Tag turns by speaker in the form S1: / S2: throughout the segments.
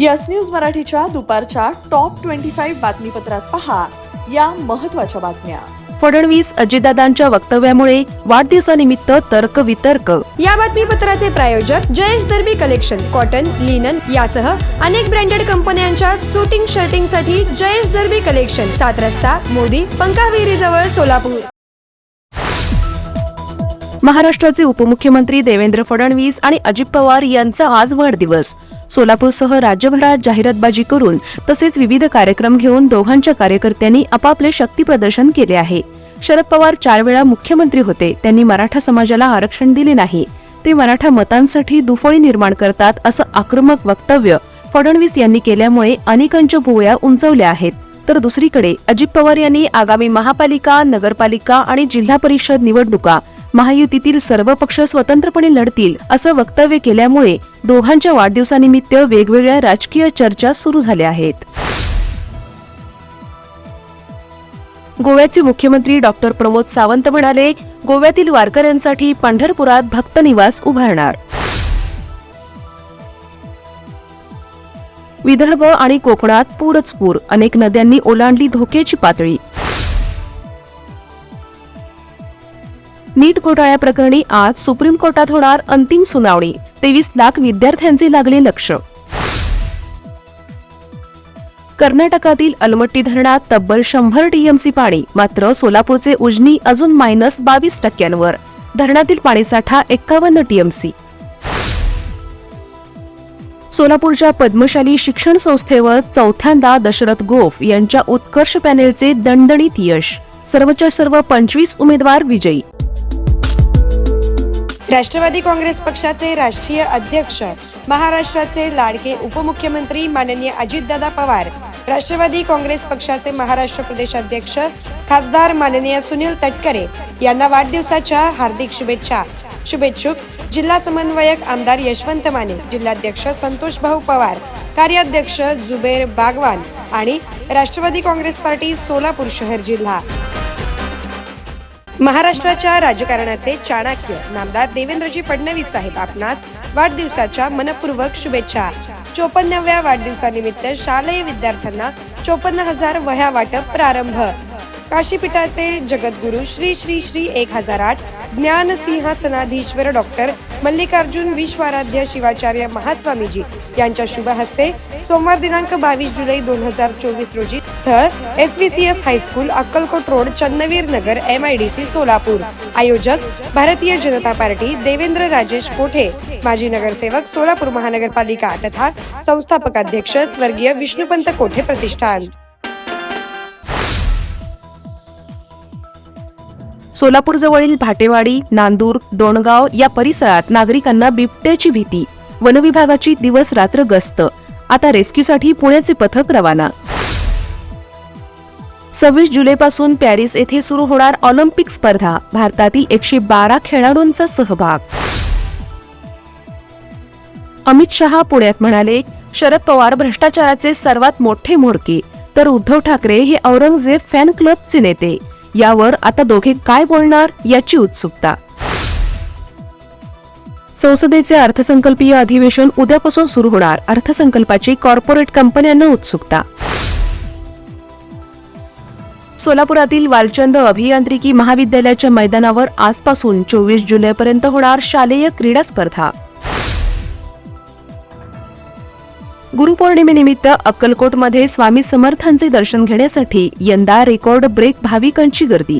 S1: Yes news मराठीच्या दुपारच्या top twenty five बातमीपत्रात पहा या महत्त्वाच्या बातम्या.
S2: फडणवीस अजितदादांच्या वक्तव्यामुळे वाढदिवसानिमित्त तर्क वितर्क
S3: या बातमीपत्राचे प्रायोजक Jayesh Darbi collection cotton linen यासह अनेक ब्रँडेड कंपन्यांच्या सुटिंग शर्टिंगसाठी जयेश दर्बी कलेक्शन सात रस्ता मोदी पंकाविरी जवळ सोलापूर.
S2: महाराष्ट्राचे उपमुख्यमंत्री देवेंद्र फडणवीस आणि अजित पवार यांचा आज वाढदिवस. सोलापूरसह राज्यभरात जाहिरातबाजी करून तसेच विविध कार्यक्रम घेऊन दोघांच्या कार्यकर्त्यांनी आपापले शक्तीप्रदर्शन केले आहे. शरद पवार चार वेळा मुख्यमंत्री होते. त्यांनी मराठा समाजाला आरक्षण दिले नाही. ते मराठा मतांसाठी दुफळी निर्माण करतात असं आक्रमक वक्तव्य फडणवीस यांनी केल्यामुळे अनेकांच्या भुवया उंचवल्या आहेत. तर दुसरीकडे अजित पवार यांनी आगामी महापालिका नगरपालिका आणि जिल्हा परिषद निवडणुका महायुतीतील सर्व पक्ष स्वतंत्रपणे लढतील असं वक्तव्य केल्यामुळे दोघांच्या वाढदिवसानिमित्त वेगवेगळ्या राजकीय चर्चा सुरू झाल्या आहेत. गोव्याचे मुख्यमंत्री डॉक्टर प्रमोद सावंत म्हणाले गोव्यातील वारकऱ्यांसाठी पंढरपुरात भक्त निवास उभारणार. विदर्भ आणि कोकणात पूरच पूर. अनेक नद्यांनी ओलांडली धोक्याची पातळी. नीट घोटाळ्याप्रकरणी आज सुप्रीम कोर्टात होणार अंतिम सुनावणी. तेवीस लाख विद्यार्थ्यांचे लागले लक्ष. कर्नाटकातील अलमट्टी धरणात तब्बल शंभर टीएमसी पाणी मात्र सोलापूरचे उजनी अजून मायनस बावीस टक्क्यांवर. धरणातील पाणीसाठा एक्कावन्न टीएमसी. सोलापूरच्या पद्मशाली शिक्षण संस्थेवर चौथ्यांदा दशरथ गोफ यांच्या उत्कर्ष पॅनेलचे दणदणीत यश. सर्वच्या सर्व पंचवीस उमेदवार विजयी.
S3: राष्ट्रवादी काँग्रेस पक्षाचे राष्ट्रीय अध्यक्ष महाराष्ट्राचे लाडके उपमुख्यमंत्री माननीय अजितदादा पवार राष्ट्रवादी काँग्रेस पक्षाचे महाराष्ट्र प्रदेशाध्यक्ष खासदार माननीय सुनील तटकरे यांना वाढदिवसाच्या हार्दिक शुभेच्छा. शुभेच्छुक जिल्हा समन्वयक आमदार यशवंत माने जिल्हाध्यक्ष संतोष भाऊ पवार कार्याध्यक्ष जुबेर बागवान आणि राष्ट्रवादी काँग्रेस पार्टी सोलापूर शहर जिल्हा. महाराष्ट्राच्या राजकारणाचे चाणक्य नामदार देवेंद्रजी फडणवीस साहेब आपणास वाढदिवसाच्या मनपूर्वक शुभेच्छा. चोपन्नव्या वाढदिवसानिमित्त शालेय विद्यार्थ्यांना चोपन्न हजार वह्या वाटप प्रारंभ. काशीपीठाचे जगद्गुरु श्री श्री श्री एक हजार आठ ज्ञान सिंहासनाधीश्वर डॉक्टर मल्लिकार्जुन विश्वाराध्य शिवाचार्य महास्वामीजी यांच्या शुभ हस्ते सोमवार दिनांक बावीस जुलै दोन हजार चोवीस रोजी स्थळ S V C S high school Akkalkot road Channaveer Nagar M I D C Solapur. आयोजक भारतीय जनता पार्टी देवेंद्र राजेश कोठे माजी नगरसेवक सोलापूर महानगरपालिका तथा संस्थापक अध्यक्ष स्वर्गीय विष्णुपंत कोठे प्रतिष्ठान.
S2: सोलापूरजवळील भाटेवाडी नांदूर डोणगाव या परिसरात नागरिकांना बिबट्याची भीती. वनविभागाची दिवस रात्र गस्त. आता रेस्क्यूसाठी पुण्याचे पथक रवाना. सव्वीस जुलैपासून पॅरिस येथे सुरू होणार ऑलिम्पिक स्पर्धा. भारतातील एकशे बारा खेळाडूंचा सहभाग. अमित शहा पुण्यात म्हणाले शरद पवार भ्रष्टाचाराचे सर्वात मोठे म्होरके तर उद्धव ठाकरे हे औरंगजेब फॅन क्लबचे नेते. यावर आता दोघे काय बोलणार याची उत्सुकता. संसदेचे अर्थसंकल्पीय अधिवेशन उद्यापासून सुरू होणार अर्थसंकल्पाची कॉर्पोरेट कंपन्यांना उत्सुकता. सोलापुरातील वालचंद अभियांत्रिकी महाविद्यालयाच्या मैदानावर आजपासून चोवीस जुलैपर्यंत होणार शालेय क्रीडा स्पर्धा. गुरुपौर्णिमेनिमित्त अक्कलकोटमध्ये स्वामी समर्थांचे दर्शन घेण्यासाठी यंदा रेकॉर्ड ब्रेक भाविकांची गर्दी.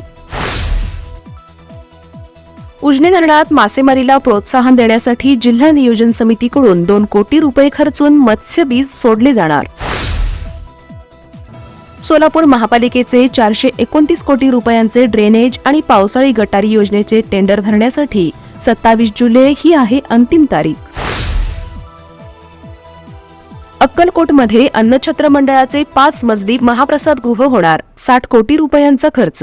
S2: उजनी धरणात मासेमारीला प्रोत्साहन देण्यासाठी जिल्हा नियोजन समितीकडून दोन कोटी रुपये खर्चून मत्स्यबीज सोडले जाणार. सोलापूर महापालिकेचे चारशे एकोणतीस कोटी रुपयांचे ड्रेनेज आणि पावसाळी गटारी योजनेचे टेंडर भरण्यासाठी सत्तावीस जुलै ही आहे अंतिम तारीख. अक्कलकोटमध्ये अन्नछत्र मंडळाचे पाच मजली महाप्रसाद गृह होणार. साठ कोटी रुपयांचा खर्च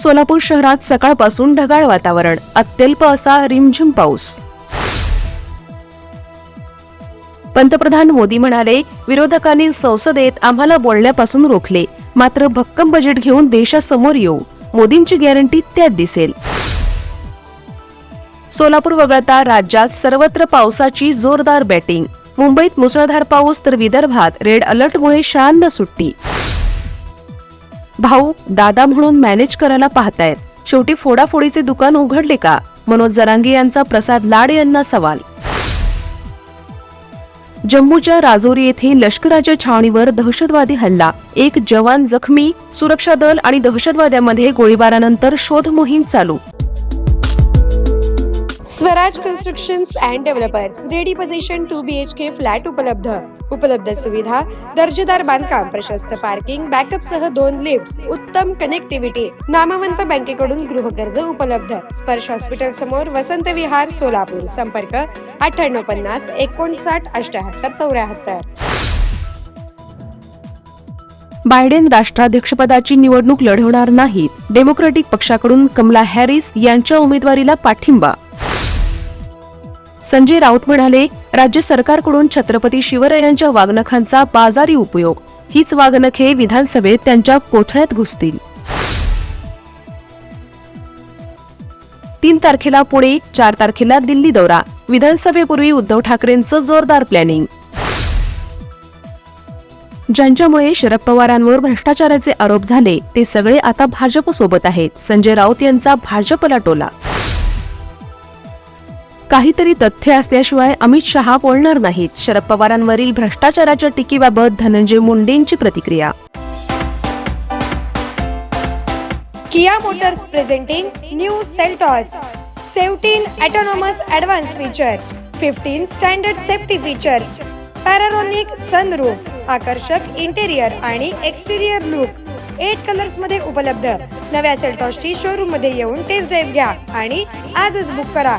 S2: सोलापूर शहरात सकाळपासून ढगाळ वातावरण. अत्यल्प असा रिमझिम पाऊस. पंतप्रधान मोदी म्हणाले विरोधकांनी संसदेत आम्हाला बोलण्यापासून रोखले. मात्र भक्कम बजेट घेऊन देशासमोर येऊ. मोदींची गॅरंटी त्यात दिसेल. सोलापूर वगळता राज्यात सर्वत्र पावसाची जोरदार बॅटिंग मुंबईत मुसळधार पाऊस तर विदर्भात. रेड अलर्टमुळे शाळांना सुट्टी. भाऊ दादा म्हणून मॅनेज करायला पाहतायत. शेवटी फोडाफोडीचे दुकान उघडले का? मनोज जरांगे यांचा प्रसाद लाड यांना सवाल. जम्मूच्या राजौरी येथे लष्कराच्या छावणीवर दहशतवादी हल्ला. एक जवान जखमी सुरक्षा दल आणि दहशतवाद्यांमध्ये गोळीबारानंतर शोध मोहीम चालू.
S3: Swaraj constructions and developers ready position two B H K flat उपलब्ध. उपलब्ध सुविधा दर्जेदार बांधकाम प्रशस्त पार्किंग बॅकअप सह दोन लिफ्ट उत्तम कनेक्टिव्हिटी नामवंत बँकेकडून गृहकर्ज उपलब्ध. स्पर्श हॉस्पिटल समोर वसंत विहार सोलापूर. संपर्क अठ्ठ्याण्णव पन्नास एकोणसाठ अठ्याहत्तर चौऱ्याहत्तर.
S2: बायडेन राष्ट्राध्यक्षपदाची निवडणूक लढवणार नाहीत. डेमोक्रॅटिक पक्षाकडून कमला हॅरिस यांच्या उमेदवारीला पाठिंबा संजय राऊत म्हणाले राज्य सरकारकडून छत्रपती शिवरायांच्या वागणखांचा बाजारी उपयोग हीच वागणखे विधानसभेत त्यांच्या कोथळ्यात घुसतील. तीन तारखेला पुणे चार तारखेला दिल्ली दौरा विधानसभेपूर्वी उद्धव ठाकरेंचं जोरदार प्लॅनिंग ज्यांच्यामुळे शरद पवारांवर भ्रष्टाचाराचे आरोप झाले ते सगळे आता भाजप सोबत आहेत. संजय राऊत यांचा भाजपला टोला. काहीतरी तथ्य असल्याशिवाय अमित शहा बोलणार नाहीत. शरद पवारांवरील भ्रष्टाचाराच्या टीकेबाबत धनंजय मुंडेंची प्रतिक्रिया.
S3: Kia Motors presenting new Seltos. Seventeen autonomous advance feature fifteen standard safety features panoramic sunroof आकर्षक इंटेरियर आणि एक्सटेरियर लुक एट कलर्समध्ये उपलब्ध. नव्या सेल्टॉसची शोरूममध्ये येऊन टेस्ट ड्राईव्ह घ्या आणि आजच बुक करा.